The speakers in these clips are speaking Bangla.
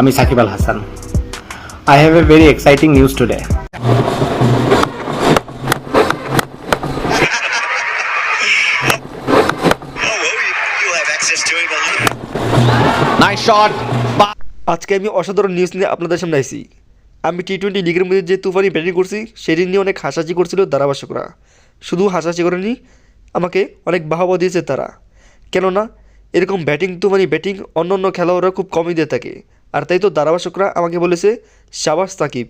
আমি Shakib Al Hasan. I have a very exciting news today. আজকে আমি অসাধারণ নিউজ নিয়ে আপনাদের সামনে আইছি। আমি টি টোয়েন্টি লিগের মধ্যে যে তুফানি ব্যাটিং করছি সেটি নিয়ে অনেক হাসাহাসি করছিল ধারাভাষ্যকরা। শুধু হাসাহাসি করেনি আমাকে অনেক বাহবা দিয়েছে তারা। কেননা এরকম ব্যাটিং তুফানি ব্যাটিং অন্য অন্য খেলোয়াড়রা খুব কমই দিয়ে থাকে। আর তাই তো ধারাভাষ্যকরা আমাকে বলেছে শাবাস সাকিব।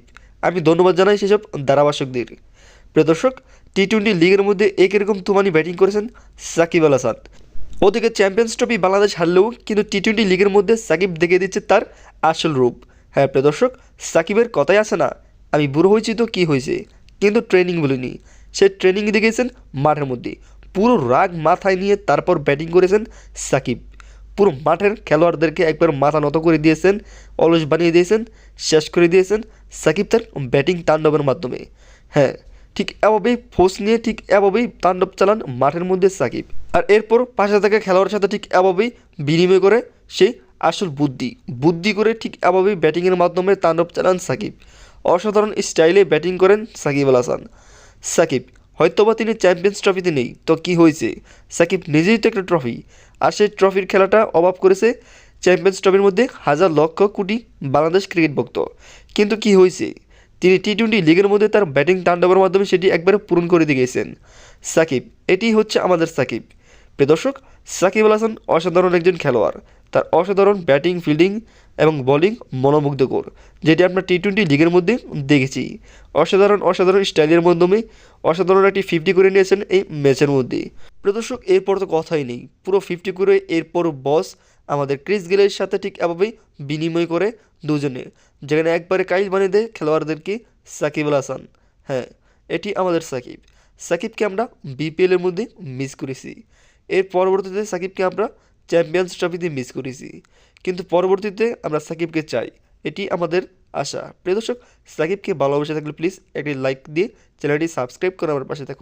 আমি ধন্যবাদ জানাই সেসব ধারাভাষ্যকদের। প্রিয় দর্শক টি টোয়েন্টি লিগের মধ্যে এক এরকম তুফানি ব্যাটিং করেছেন সাকিব আল হাসান। ওদিকে চ্যাম্পিয়ন্স ট্রফি বাংলাদেশ হারলেও কিন্তু টি টোয়েন্টি লিগের মধ্যে সাকিব দেখে দিচ্ছে তার আসল রূপ। হ্যাঁ প্রিয় দর্শক, সাকিবের কথাই আছে না, আমি বুড়ো হয়েছি তো কী হয়েছে? কিন্তু ট্রেনিং বলিনি। সে ট্রেনিং দেখেছেন মাঠের মধ্যে। পুরো রাগ মাথায় নিয়ে তারপর ব্যাটিং করেছেন সাকিব। পুরো মাঠের খেলোয়াড়দেরকে একবার মাথা নত করে দিয়েছেন, অলস বানিয়ে দিয়েছেন, শেষ করে দিয়েছেন সাকিব তার ব্যাটিং তাণ্ডবের মাধ্যমে। হ্যাঁ ঠিক এভাবেই ফোর্স নিয়ে ঠিক এভাবেই তাণ্ডব চালান মাঠের মধ্যে সাকিব। আর এরপর পাশে থাকা খেলোয়াড়ের সাথে ঠিক এভাবেই বিনিময় করে সেই আসল বুদ্ধি। বুদ্ধি করে ঠিক এভাবেই ব্যাটিংয়ের মাধ্যমে তাণ্ডব চালান সাকিব। অসাধারণ স্টাইলে ব্যাটিং করেন সাকিব আল হাসান। সাকিব হয়তোবা তিনি চ্যাম্পিয়ন্স ট্রফিতে নেই, তো কি হয়েছে? সাকিব নিজেই তো একটা ট্রফি, আর সেই ট্রফির খেলাটা অভাব করেছে। চ্যাম্পিয়ন্স ট্রফির মধ্যে হাজার লক্ষ কোটি বাংলাদেশ ক্রিকেট ভক্ত কিন্তু কি হয়েছে? তিনি টি টোয়েন্টি লিগের মধ্যে তার ব্যাটিং তাণ্ডবের মাধ্যমে সেটি একবারে পূরণ করে দিয়ে গেছেন সাকিব, এটি হচ্ছে আমাদের সাকিব। প্রিয় দর্শক সাকিব আল হাসান অসাধারণ একজন খেলোয়াড়। তার অসাধারণ ব্যাটিং, ফিল্ডিং এবং বোলিং মনোমুগ্ধকর, যেটি আমরা টি টোয়েন্টি লিগের মধ্যে দেখেছি। অসাধারণ অসাধারণ স্টাইলের মাধ্যমে অসাধারণ একটি ফিফটি করে নিয়েছেন এই ম্যাচের মধ্যে। প্রিয় দর্শক, এরপর তো কথাই নেই। পুরো ফিফটি করে এরপর বস আমাদের ক্রিস গেলের সাথে ঠিক এভাবেই বিনিময় করে দুজনে, যেখানে একবারে কাইল বানিয়ে দেয় খেলোয়াড়দেরকে সাকিব আল হাসান। হ্যাঁ এটি আমাদের সাকিব। সাকিবকে আমরা বিপিএলের মধ্যে মিস করেছি। এর পরবর্তীতে সাকিবকে আমরা চ্যাম্পিয়ন্স ট্রফিতে মিস করেছি। কিন্তু পরবর্তীতে আমরা সাকিবকে চাই। এটি আমাদের আশা। প্রিয় দর্শক, সাকিবকে ভালোবেসে থাকলে প্লিজ একটি লাইক দিয়ে চ্যানেলটি সাবস্ক্রাইব করে আমার পাশে থাকুন।